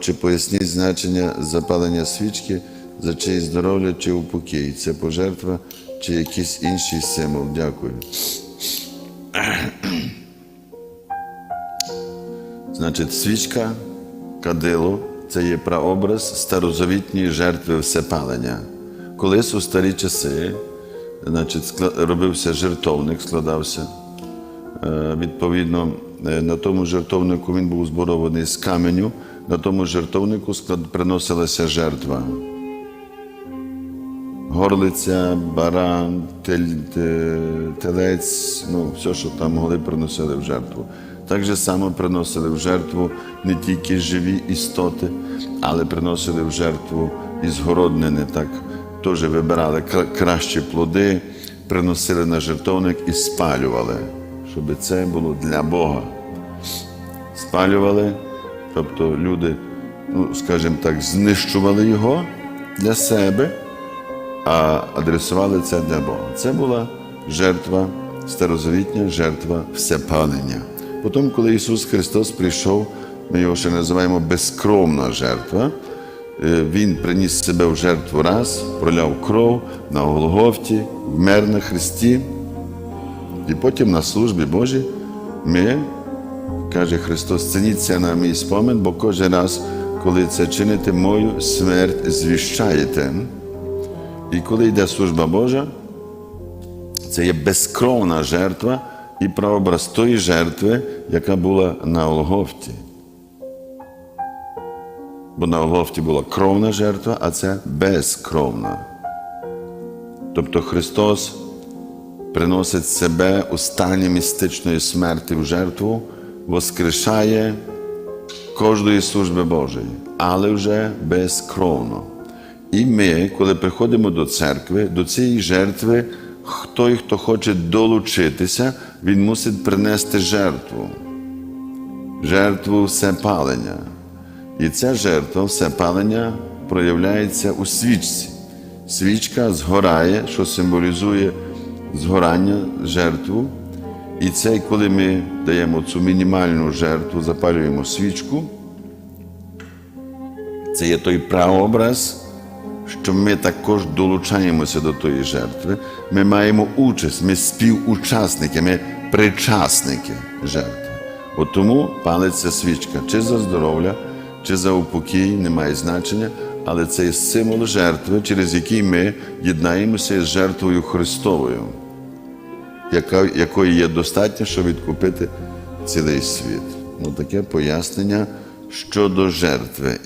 Чи поясніть значення запалення свічки за чиє здоров'я чи упокій? Це пожертва чи якийсь інший символ? Дякую. Значить, свічка, кадило це є прообраз старозавітньої жертви всепалення. Колись у старі часи значить, робився жертовник, складався. Е, Відповідно, на тому жертовнику він був зборований з каменю, на тому жертовнику приносилася жертва. Горлиця, баран, телець, ну, все, що там могли, приносили в жертву. Так же само приносили в жертву не тільки живі істоти, але приносили в жертву і згороднини, так теж вибирали кращі плоди, приносили на жертовник і спалювали, щоб це було для Бога. Спалювали, тобто люди, ну, скажімо так, знищували його для себе а адресували це для Бога. Це була жертва, старозавітня жертва всепалення. Потім, коли Ісус Христос прийшов, ми його ще називаємо безкровна жертва. Е, Він приніс себе в жертву раз, проляв кров на Голгофті, вмер на Христі. І потім на службі Божій ми, каже Христос, цініть це на мій спомин, бо кожен раз, коли це чините, мою смерть звіщаєте. І коли йде служба Божа, це є безкровна жертва і прообраз тої жертви, яка була на Олгофті. Бо на Олгофті була кровна жертва, а це безкровна. Тобто Христос приносить себе у стані містичної смерті в жертву, воскрешає кожної служби Божої, але вже безкровно. І ми, коли приходимо до церкви, до цієї жертви, той, хто хоче долучитися, він мусить принести жертву. Жертву всепалення. І ця жертва всепалення проявляється у свічці. Свічка згорає, що символізує згорання, жертву. І це, коли ми даємо цю мінімальну жертву, запалюємо свічку, це є той прообраз, що ми також долучаємося до тої жертви. Ми маємо участь, ми співучасники, ми причасники жертви. От тому палиться свічка чи за здоров'я, чи за упокій, не має значення, але це є символ жертви, через який ми єднаємося з жертвою Христовою, яка, якої є достатньо, щоб відкупити цілий світ. Ну, таке пояснення щодо жертви.